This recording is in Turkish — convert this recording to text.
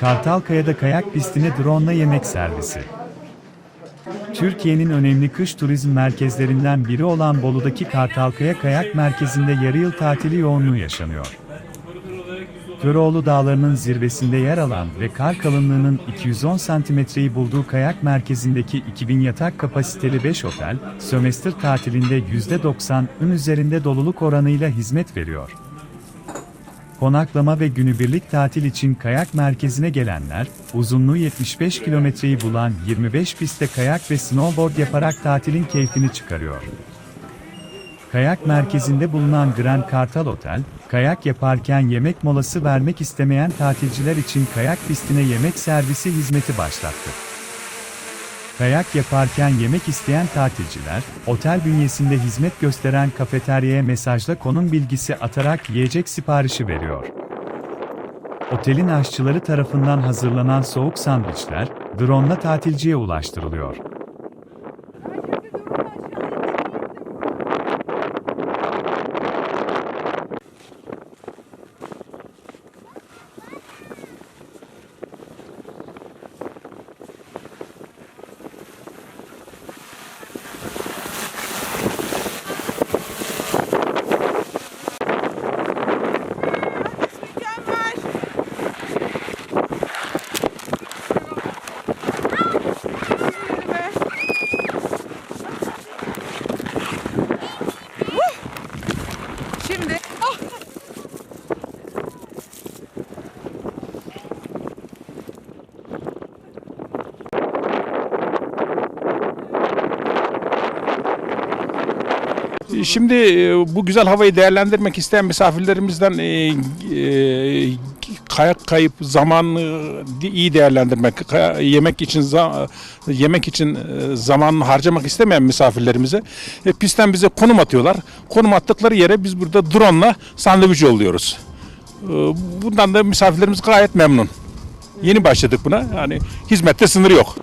Kartalkaya'da kayak pistine drone yemek servisi. Türkiye'nin önemli kış turizm merkezlerinden biri olan Bolu'daki Kartalkaya Kayak Merkezi'nde yarı yıl tatili yoğunluğu yaşanıyor. Köroğlu Dağları'nın zirvesinde yer alan ve kar kalınlığının 210 santimetreyi bulduğu kayak merkezindeki 2000 yatak kapasiteli 5 otel, sömestr tatilinde %90'ın üzerinde doluluk oranıyla hizmet veriyor. Konaklama ve günübirlik tatil için kayak merkezine gelenler, uzunluğu 75 kilometreyi bulan 25 pistte kayak ve snowboard yaparak tatilin keyfini çıkarıyor. Kayak merkezinde bulunan Grand Kartal Otel, kayak yaparken yemek molası vermek istemeyen tatilciler için kayak pistine yemek servisi hizmeti başlattı. Kayak yaparken yemek isteyen tatilciler, otel bünyesinde hizmet gösteren kafeteryaya mesajla konum bilgisi atarak yiyecek siparişi veriyor. Otelin aşçıları tarafından hazırlanan soğuk sandviçler, drone'la tatilciye ulaştırılıyor. Şimdi ah! Şimdi e, bu güzel havayı değerlendirmek isteyen misafirlerimizden e, e, kayak kayıp zamanı iyi değerlendirmek, yemek için yemek için zaman harcamak istemeyen misafirlerimize e, pistten bize konum atıyorlar. Konum attıkları yere biz burada drone'la sandviç yolluyoruz. E, Bundan da misafirlerimiz gayet memnun. Yeni başladık buna. Yani hizmette sınır yok.